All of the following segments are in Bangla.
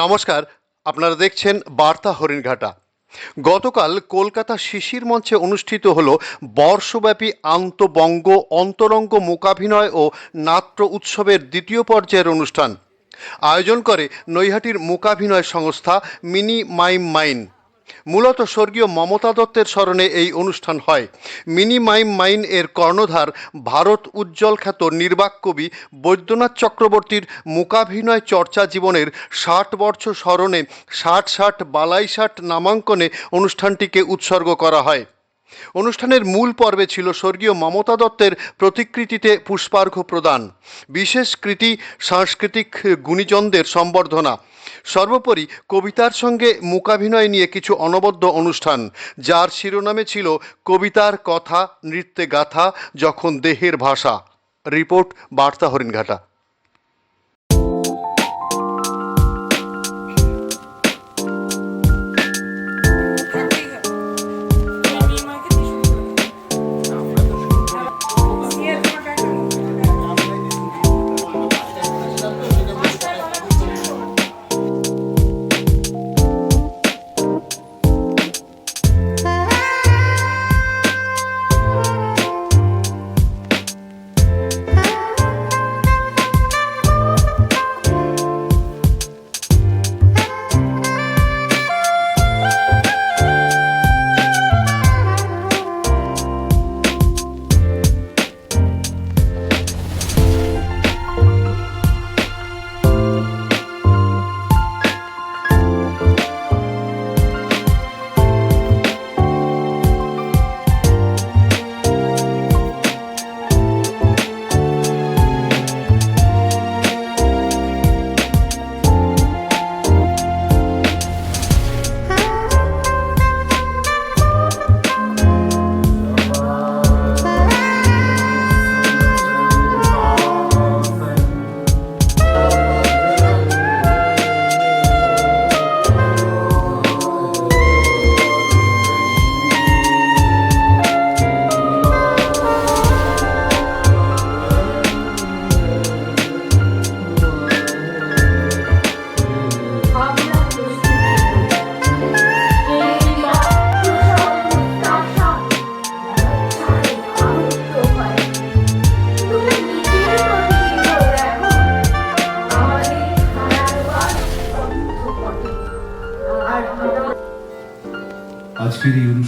নমস্কার, আপনারা দেখছেন বার্তা হরিণঘাটা। গতকাল কলকাতা শিশির মঞ্চে অনুষ্ঠিত হল বর্ষব্যাপী আন্তবঙ্গ অন্তরঙ্গ মূকাভিনয় ও নাট্য উৎসবের দ্বিতীয় পর্যায়ের অনুষ্ঠান। আয়োজন করে নৈহাটির মূকাভিনয় সংস্থা মিনি মাইম মাইন। মূলত স্বর্গীয় মমতা দত্তের স্মরণে এই অনুষ্ঠান হয়। মিনি মাইম মাইন এর কর্ণধার, ভারত উজ্জ্বল খ্যাত নির্বাক কবি বৈদ্যনাথ চক্রবর্তীর মূকাভিনয় চর্চা জীবনের ষাট বর্ষ স্মরণে ষাট ষাট বালাই ষাট নামাঙ্কনে অনুষ্ঠানটিকে উৎসর্গ করা হয়। অনুষ্ঠানের মূল পর্বে ছিল স্বর্গীয় মমতা দত্তের প্রতিকৃতিতে পুষ্পার্ঘ্য প্রদান, বিশেষ কৃতি সাংস্কৃতিক গুণীজনদের সম্বর্ধনা। সর্বোপরি কবিতার সঙ্গে মূকাভিনয় নিয়ে কিছু অনবদ্য অনুষ্ঠান, যার শিরোনামে ছিল কবিতার কথা, নৃত্যে গাথা, যখন দেহের ভাষা। রিপোর্ট, বার্তা হরিণঘাটা।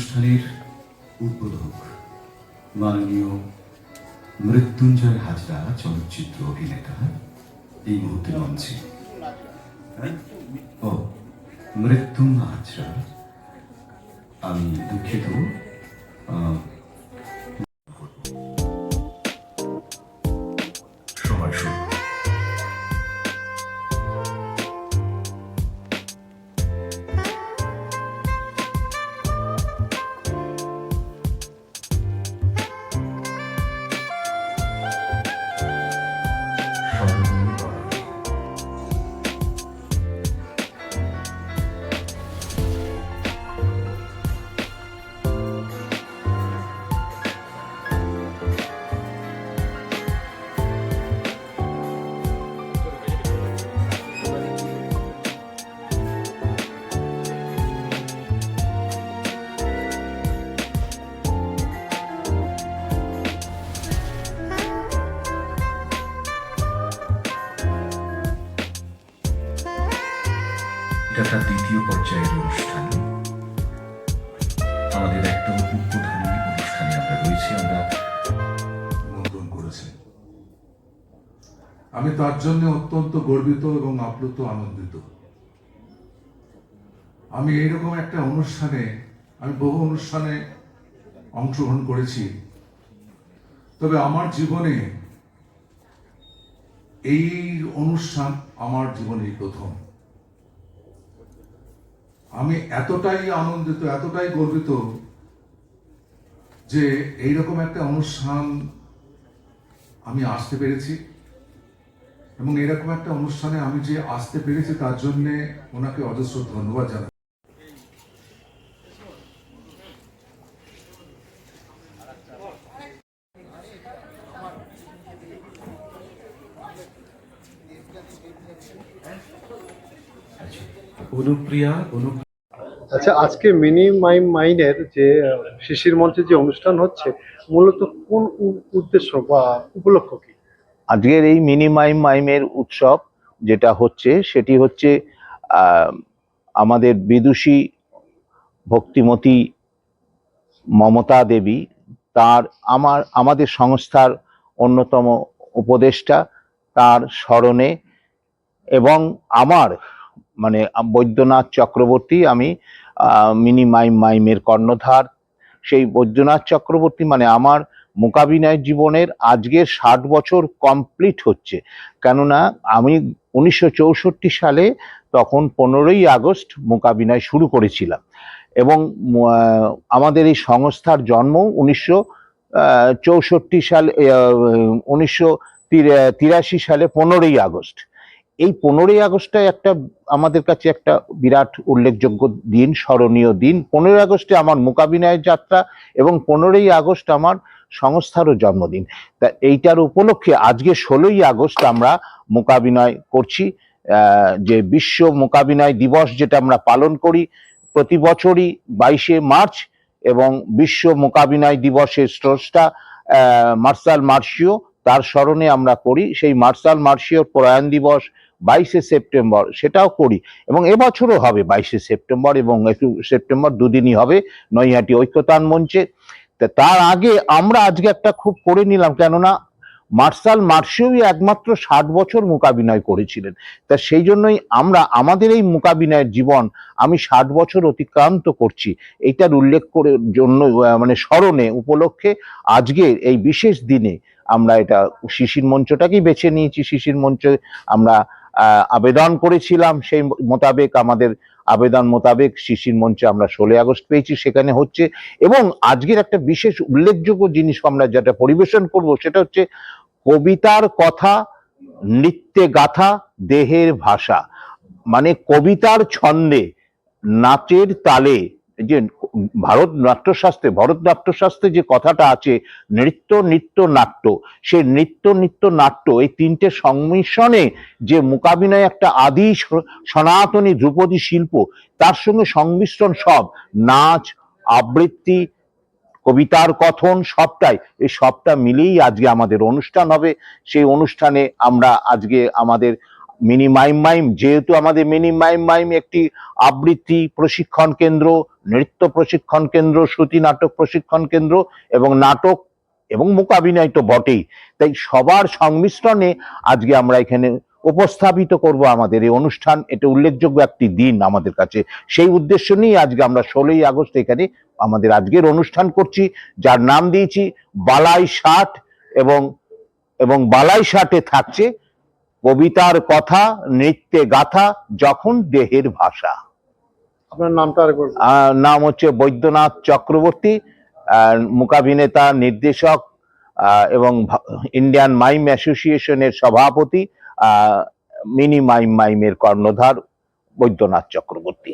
অনুষ্ঠানের উদ্বোধক মাননীয় মৃত্যুঞ্জয় হাজরা চলচ্চিত্র অভিনেতা। এই মুহূর্তে মঞ্চে? ও, মৃত্যুঞ্জয় হাজরা। আমি দুঃখিত। এটা তার দ্বিতীয় পর্যায়ের অনুষ্ঠান। আমাদের একদম উদ্বোধনী অনুষ্ঠানে আমরা রয়েছি, আমরা নিমন্ত্রণ করেছেন আমি তার জন্য অত্যন্ত গর্বিত এবং আপ্লুত, আনন্দিত। আমি এইরকম একটা অনুষ্ঠানে, আমি বহু অনুষ্ঠানে অংশগ্রহণ করেছি। তবে আমার জীবনে এই অনুষ্ঠান আমার জীবনেই প্রথম। আমি এতটাই আনন্দিত, এতটাই গর্বিত যে এইরকম একটা অনুষ্ঠান আমি আসতে পেরেছি এবং এরকম একটা অনুষ্ঠানে আমি যে আসতে পেরেছি তার জন্যে ওনাকে অজস্র ধন্যবাদ জানাই আচ্ছা অনুপ্রিয়া অনু আচ্ছা আজকে মিনি মাইম মাইনের যে শিশির মঞ্চে যে অনুষ্ঠান হচ্ছে মূলত কোন উ- উদ্দেশ্য বা উপলক্ষ কি? আজকের এই মিনি মাইম মাইমের উৎসব যেটা হচ্ছে সেটি হচ্ছে আমাদের বিদুষী ভক্তিমতী মমতা দেবী তার আমার আমাদের সংস্থার অন্যতম উপদেষ্টা তার স্মরণে এবং আমার মানে বৈদ্যনাথ চক্রবর্তী আমি মিনি মাইম মাইমের কর্ণধার। সেই বৈদ্যনাথ চক্রবর্তী মানে আমার মোকাবিনয় জীবনের আজকের ষাট বছর কমপ্লিট হচ্ছে। কেননা আমি উনিশশো চৌষট্টি সালে তখন পনেরোই আগস্ট মোকাবিনয় শুরু করেছিলাম। এবং আমাদের এই সংস্থার জন্ম উনিশশো চৌষট্টি সালে উনিশশো তিরাশি সালে পনেরোই আগস্ট। এই পনেরোই আগস্টটা একটা আমাদের কাছে একটা বিরাট উল্লেখযোগ্য দিন, স্মরণীয় দিন। পনেরোই আগস্টে আমার মোকাবিনয়ের যাত্রা এবং পনেরোই আগস্ট আমার সংস্থারও জন্মদিন। তা এইটার উপলক্ষে আজকে ষোলোই আগস্ট আমরা মোকাবিনয় করছি। যে বিশ্ব মোকাবিনয় দিবস যেটা আমরা পালন করি প্রতি বছরই বাইশে মার্চ এবং বিশ্ব মোকাবিনয় দিবসের স্রষ্টা মার্শাল মার্শিও তার স্মরণে আমরা করি। সেই মার্শাল মার্শিওর প্রয়াণ দিবস বাইশে সেপ্টেম্বর সেটাও করি। এবং এবছরও হবে বাইশে সেপ্টেম্বর এবং সেপ্টেম্বর দুদিনই হবে নৈহাটি ঐক্যতান মঞ্চে। তার আগে আমরা আজকে একটা খুব করে নিলাম কেননা মার্শাল মার্শিওই একমাত্র ষাট বছর মোকাবিনয় করেছিলেন। তা সেই জন্যই আমরা, আমাদের এই মোকাবিনয়ের জীবন আমি ষাট বছর অতিক্রান্ত করছি। এইটার উল্লেখ করে জন্য মানে স্মরণে, উপলক্ষে আজকে এই বিশেষ দিনে আমরা এটা শিশির মঞ্চটাকেই বেছে নিয়েছি। শিশির মঞ্চে আমরা আবেদন করেছিলাম, সেই মোতাবেক আমাদের আবেদন মোতাবেক শিশির মঞ্চে আমরা ষোলোই আগস্ট পেয়েছি, সেখানে হচ্ছে। এবং আজকের একটা বিশেষ উল্লেখযোগ্য জিনিস আমরা যেটা পরিবেশন করব, সেটা হচ্ছে কবিতার কথা, নৃত্যে গাথা, দেহের ভাষা। মানে কবিতার ছন্দে, নাচের তালে যে ভারত নাট্যশাস্ত্রে ভরত নাট্যশাস্ত্রে যে কথাটা আছে, নৃত্য নৃত্য, নাট্য, সেই নৃত্য নৃত্য, নাট্য এই তিনটে সংমিশ্রণে যে মোকাবিনয় একটা আদি স- সনাতনী ধ্রুপদী শিল্প, তার সঙ্গে সংমিশ্রণ সব, নাচ, আবৃত্তি, কবিতার কথন, সবটাই, এই সবটা মিলেই আজকে আমাদের অনুষ্ঠান হবে। সেই অনুষ্ঠানে আমরা আজকে আমাদের মিনি মাইম মাইম, যেহেতু আমাদের মিনি মাইম মাইম একটি আবৃত্তি প্রশিক্ষণ কেন্দ্র, নৃত্য প্রশিক্ষণ কেন্দ্র, শ্রুতি নাটক প্রশিক্ষণ কেন্দ্র এবং নাটক এবং মোকাবিনয় তো বটেই। তাই সবার সংমিশ্রণে আজকে আমরা এখানে উপস্থাপিত করব আমাদের এই অনুষ্ঠান। এটা উল্লেখযোগ্য একটি দিন আমাদের কাছে। সেই উদ্দেশ্য নিয়ে আজকে আমরা ষোলোই আগস্ট এখানে আমাদের আজকের অনুষ্ঠান করছি, যার নাম দিয়েছি বালাই ষাট এবং এবং বালাই ষাটে থাকছে কবিতার কথা নৃত্যে গাথা যখন দেহের ভাষা। আপনার নামটা নাম হচ্ছে বৈদ্যনাথ চক্রবর্তী মূকাভিনেতা নির্দেশক এবং ইন্ডিয়ান মাইম অ্যাসোসিয়েশনের সভাপতি মিনি মাইম মাইমের কর্ণধার বৈদ্যনাথ চক্রবর্তী।